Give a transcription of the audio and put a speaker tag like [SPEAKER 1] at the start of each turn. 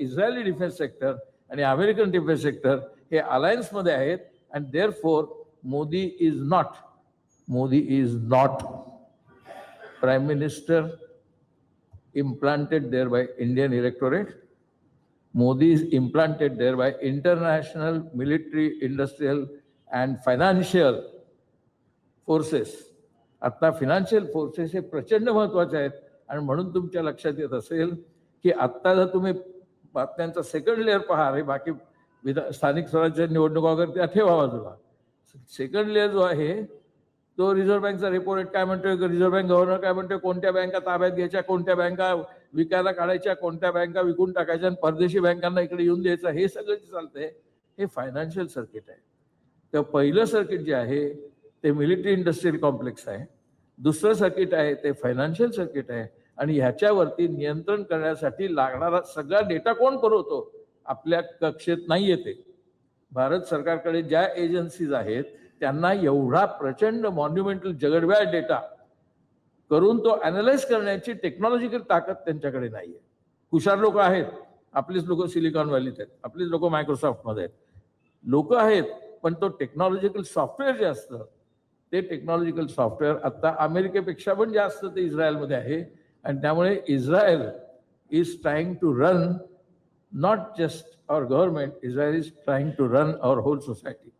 [SPEAKER 1] Israeli defence sector आणि American defence sector हे अलायन्समध्ये आहेत and therefore Modi is not Modi is not prime minister implanted there by Indian electorate. Modi is implanted there by international military, industrial and financial forces. आता financial forces हे प्रचंड महत्त्वाचे आहेत आणि म्हणून तुमच्या लक्षात येत असेल की आत्ता जर तुम्ही बातम्यांचा सेकंड लेअर पहा. रे बाकी विधा स्थानिक स्वराज्य निवडणुका वगैरे त्या ठेवा बाजूला सेकंड लेअर जो आहे तो रिझर्व्ह बँकचा रेपो रेट काय म्हणतोय? रिझर्व्ह बँक गव्हर्नर काय म्हणतोय? कोणत्या बँका ताब्यात घ्यायच्या? कोणत्या बँका विकायला काढायच्या? कोणत्या बँका विकून टाकायच्या? आणि परदेशी बँकांना इकडे येऊन द्यायचं? हे सगळं जे चालतंय हे फायनान्शियल सर्किट आहे. तर पहिलं सर्किट जे आहे ते मिलिटरी इंडस्ट्रियल कॉम्प्लेक्स आहे. दुसरं सर्किट आहे ते फायनान्शियल सर्किट आहे. आणि ह्याच्यावरती नियंत्रण करण्यासाठी लागणारा सगळा डेटा कोण पुरवतो? आपल्या कक्षेत नाही येते भारत सरकारकडे ज्या एजन्सीज आहेत त्यांना एवढा प्रचंड मॉन्युमेंटल जगडव्या डेटा करून तो अनालाइज करण्याची टेक्नॉलॉजिकल ताकद त्यांच्याकडे नाही आहे हुशार लोक आहेत. आपलीच लोक सिलिकॉन व्हॅलीत आहेत. आपलीच लोक मायक्रोसॉफ्टमध्ये आहेत. लोक आहेत पण तो टेक्नॉलॉजिकल सॉफ्टवेअर जे असतं ते टेक्नॉलॉजिकल सॉफ्टवेअर आता अमेरिकेपेक्षा पण जास्त ते इस्रायलमध्ये आहे. आणि त्यामुळे Israel is trying to run not just our government Israel is trying to run our whole society